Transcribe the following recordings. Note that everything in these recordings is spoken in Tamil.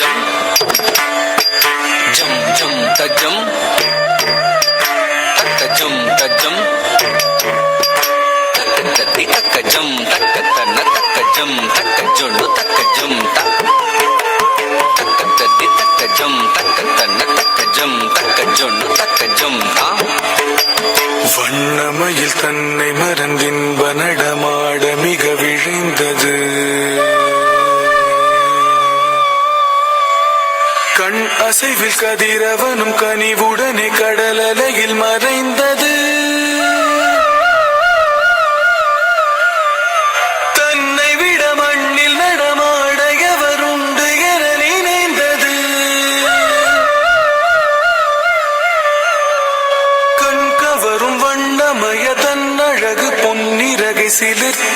தஜம் ஜம் ஜம் தஜம் தஜம் தஜம் தக்க தத்தி தக்க ஜம் தக்க தன தக்க ஜம் தக்க ஜொண்டு தக்க ஜம் தக்க தத்தி தக்க ஜம் தக்க தன தக்க ஜம் தக்க ஜொண்டு தக்க ஜம் தா வண்ணமயில் தன்னை மறந்தின் வனடமாட மிக விழைந்தது. கண் அசைவில் கதிரவனும் கனிவுடனே கடலலையில் மறைந்தது. தன்னை விட மண்ணில் நடமாட எவருண்டு என நினைந்தது. கண் கவரும் வண்ணமய தன்னழகு பொன்னிறகை சிலிர்த்து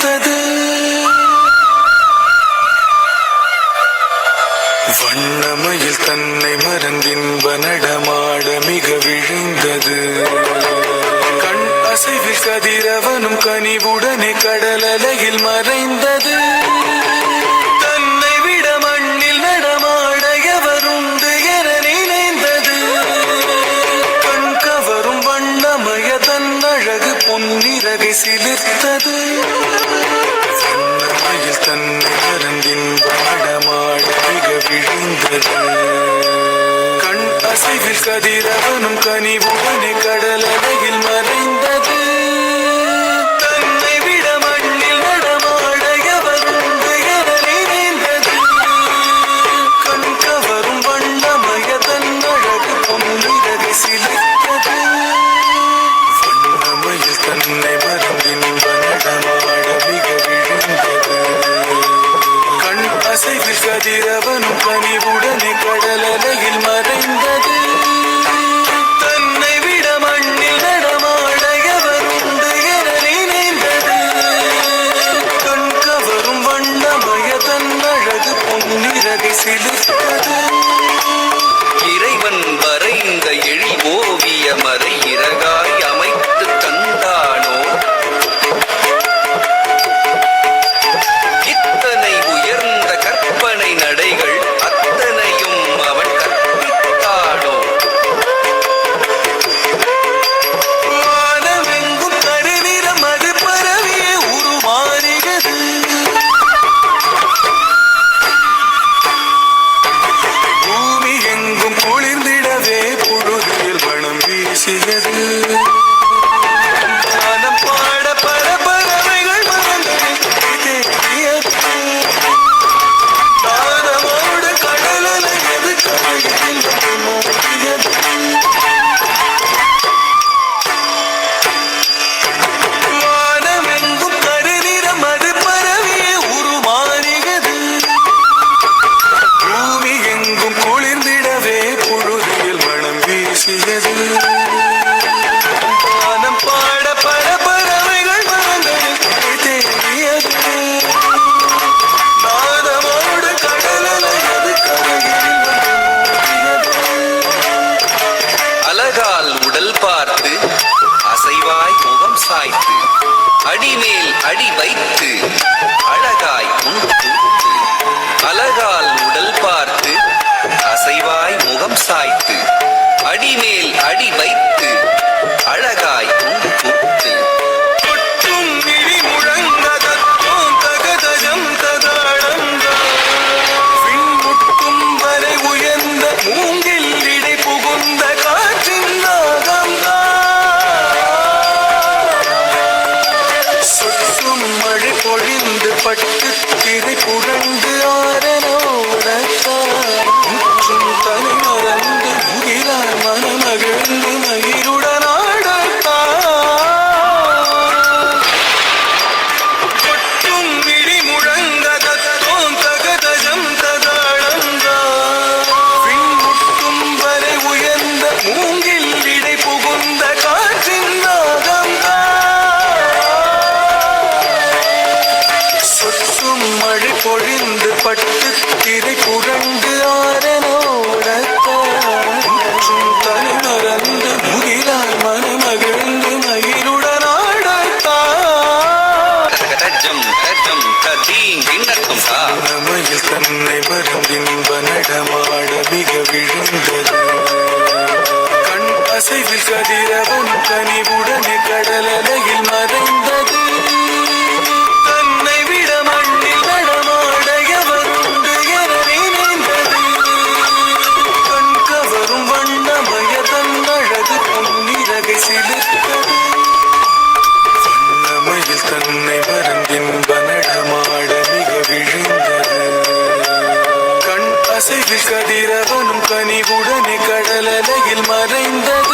தன்னை மறந்தின்ப நடமாட மிக விழுந்தது. கண் அசைவில் கதிரவனும் கனிவுடனே கடலலையில் மறைந்தது. தன்னை விட மண்ணில் நடமாட எவருண்டு என நினைந்தது. கண் கவரும் வண்ணமய பொன்னிறகை சிலிர்த்தது. கனவில் கதிரவனும் கனிவுடனே கடலலையில் மறைந்தது. தன்னை விட மண்ணில் நடமாட நினைந்தது கண் கவரும் வண்ணமய தன் அழகு பொன்னிறகை வண்ணமயில் தன்னை மறந்தின் வனடமாட மிக விழுந்தது. கண் அசைவில் பொன்னிறகை பொழிந்து பட்டு திரை புரண்டு ஆரனோடத்த தலை மறந்து முகிலால் மனமகிழ்ந்து மகிழுடன் ஆடத்தாமையில் தன்னை வரும் கண் அசைவில் கதிரவன் கனிவு கண்